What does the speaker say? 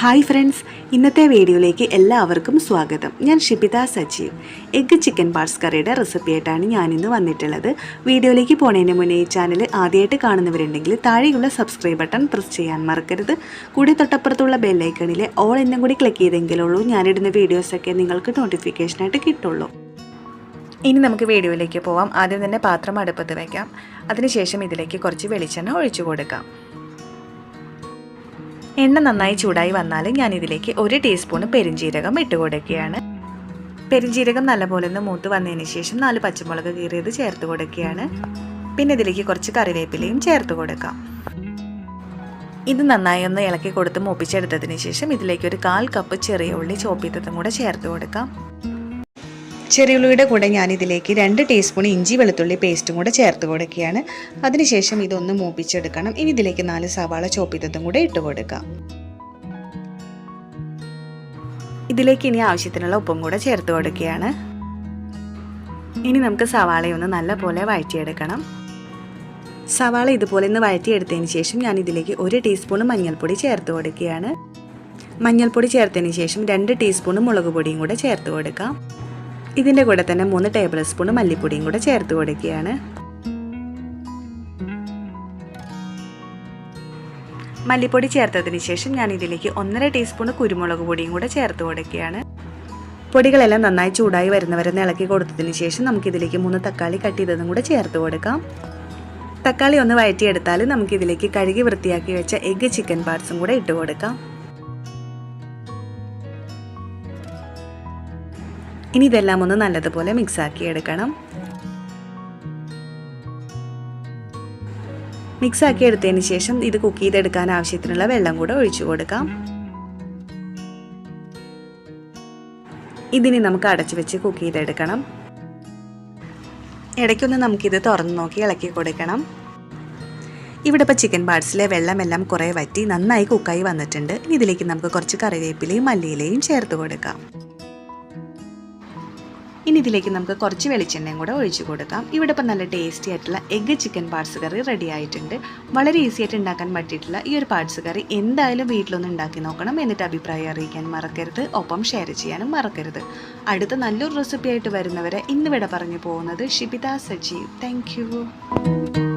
Hi friends ഇന്നത്തെ വീഡിയോയിലേക്ക് എല്ലാവർക്കും സ്വാഗതം. ഞാൻ Shibitha Sajeev. Egg chicken parts കറിയുടെ റെസിപ്പി റെസിപ്പിയായിട്ടാണ് ഞാനിന്ന് വന്നിട്ടുള്ളത്. വീഡിയോയിലേക്ക് പോണതിന് മുന്നേ ഈ ചാനൽ ആദ്യമായിട്ട് കാണുന്നവരുണ്ടെങ്കിൽ താഴെയുള്ള സബ്സ്ക്രൈബ് ബട്ടൺ പ്രസ് ചെയ്യാൻ മറക്കരുത്. കൂടി തൊട്ടപ്പുറത്തുള്ള ബെല്ലൈക്കണിലെ ഓൾ എന്നും കൂടി ക്ലിക്ക് ചെയ്തെങ്കിലുള്ളൂ ഞാനിടുന്ന വീഡിയോസൊക്കെ നിങ്ങൾക്ക് നോട്ടിഫിക്കേഷനായിട്ട് കിട്ടുള്ളൂ. ഇനി നമുക്ക് വീഡിയോയിലേക്ക് പോവാം. ആദ്യം തന്നെ പാത്രം അടുപ്പത്ത് വയ്ക്കാം അതിനുശേഷം ഇതിലേക്ക് കുറച്ച് വെളിച്ചെണ്ണ ഒഴിച്ചു കൊടുക്കാം. എണ്ണ നന്നായി ചൂടായി വന്നാൽ ഞാൻ ഇതിലേക്ക് ഒരു ടീസ്പൂൺ പെരിഞ്ജീരകം ഇട്ട് കൊടുക്കുകയാണ്. പെരിഞ്ജീരകം നല്ലപോലെ ഒന്ന് മൂത്ത് വന്നതിന് ശേഷം നാല് പച്ചമുളക് കീറിയത് ചേർത്ത് കൊടുക്കുകയാണ്. പിന്നെ ഇതിലേക്ക് കുറച്ച് കറിവേപ്പിലയും ചേർത്ത് കൊടുക്കാം. ഇത് നന്നായി ഒന്ന് ഇളക്കി കൊടുത്ത് മൂപ്പിച്ചെടുത്തതിന് ശേഷം ഇതിലേക്ക് ഒരു കാൽ കപ്പ് ചെറിയ ഉള്ളി ചോപ്പിത്തതും കൂടെ ചേർത്ത് കൊടുക്കാം. ചെറിയുള്ളിയുടെ കൂടെ ഞാൻ ഇതിലേക്ക് രണ്ട് ടീസ്പൂൺ ഇഞ്ചി വെളുത്തുള്ളി പേസ്റ്റും കൂടെ ചേർത്ത് കൊടുക്കുകയാണ്. അതിനുശേഷം ഇതൊന്ന് മൂപ്പിച്ചെടുക്കണം. ഇനി ഇതിലേക്ക് നാല് സവാള ചോപ്പിത്തതും കൂടെ ഇട്ട് കൊടുക്കാം. ഇതിലേക്ക് ഇനി ആവശ്യത്തിനുള്ള ഉപ്പും കൂടെ ചേർത്ത് കൊടുക്കുകയാണ്. ഇനി നമുക്ക് സവാളയൊന്ന് നല്ലപോലെ വഴറ്റിയെടുക്കണം. സവാള ഇതുപോലെ ഒന്ന് വഴറ്റിയെടുത്തതിന് ശേഷം ഞാൻ ഇതിലേക്ക് ഒരു ടീസ്പൂൺ മഞ്ഞൾപ്പൊടി ചേർത്ത് കൊടുക്കുകയാണ്. മഞ്ഞൾപ്പൊടി ചേർത്തതിന് ശേഷം രണ്ട് ടീസ്പൂൺ മുളക് പൊടിയും കൂടെ ചേർത്ത് കൊടുക്കാം. ഇതിന്റെ കൂടെ തന്നെ മൂന്ന് ടേബിൾ സ്പൂൺ മല്ലിപ്പൊടിയും കൂടെ ചേർത്ത് കൊടുക്കുകയാണ്. മല്ലിപ്പൊടി ചേർത്തതിന് ശേഷം ഞാൻ ഇതിലേക്ക് ഒന്നര ടീസ്പൂൺ കുരുമുളക് പൊടിയും കൂടെ ചേർത്ത് കൊടുക്കുകയാണ്. പൊടികളെല്ലാം നന്നായി ചൂടായി വരുന്നവരെ ഇളക്കി കൊടുത്തതിന് ശേഷം നമുക്കിതിലേക്ക് മൂന്ന് തക്കാളി കട്ട് ചെയ്തതും കൂടെ ചേർത്ത് കൊടുക്കാം. തക്കാളി ഒന്ന് വഴറ്റിയെടുത്താൽ നമുക്കിതിലേക്ക് കഴുകി വൃത്തിയാക്കി വെച്ച എഗ്ഗ് ചിക്കൻ പാർട്സും കൂടെ ഇട്ട് കൊടുക്കാം. ഇനി ഇതെല്ലാം ഒന്ന് നല്ലതുപോലെ മിക്സാക്കി എടുക്കണം. മിക്സാക്കി എടുത്തതിന് ശേഷം ഇത് കുക്ക് ചെയ്തെടുക്കാൻ ആവശ്യത്തിനുള്ള വെള്ളം കൂടെ ഒഴിച്ചു കൊടുക്കാം. ഇതിനി നമുക്ക് അടച്ചു വെച്ച് കുക്ക് ചെയ്തെടുക്കണം. ഇടയ്ക്കൊന്ന് നമുക്കിത് തുറന്ന് നോക്കി ഇളക്കി കൊടുക്കണം. ഇവിടെ ഇപ്പോൾ ചിക്കൻ പാർട്സിലെ വെള്ളമെല്ലാം കുറേ വറ്റി നന്നായി കുക്കായി വന്നിട്ടുണ്ട്. ഇതിലേക്ക് നമുക്ക് കുറച്ച് കറിവേപ്പിലയും മല്ലിയിലയും ചേർത്ത് കൊടുക്കാം. ഇനി ഇതിലേക്ക് നമുക്ക് കുറച്ച് വെളിച്ചെണ്ണയും കൂടെ ഒഴിച്ചു കൊടുക്കാം. ഇവിടെ ഇപ്പം നല്ല ടേസ്റ്റി ആയിട്ടുള്ള എഗ്ഗ് ചിക്കൻ പാർട്സ് കറി റെഡി ആയിട്ടുണ്ട്. വളരെ ഈസി ആയിട്ട് ഉണ്ടാക്കാൻ പറ്റിയിട്ടുള്ള ഈ ഒരു പാർട്സ് കറി എന്തായാലും വീട്ടിലൊന്ന് ഉണ്ടാക്കി നോക്കണം എന്നിട്ട് അഭിപ്രായം അറിയിക്കാൻ മറക്കരുത്. ഒപ്പം ഷെയർ ചെയ്യാനും മറക്കരുത്. അടുത്ത നല്ലൊരു റെസിപ്പി ആയിട്ട് വരുന്നവരെ ഇന്നിവിടെ പറഞ്ഞു പോകുന്നത് ഷിബിത സജീവ്. താങ്ക്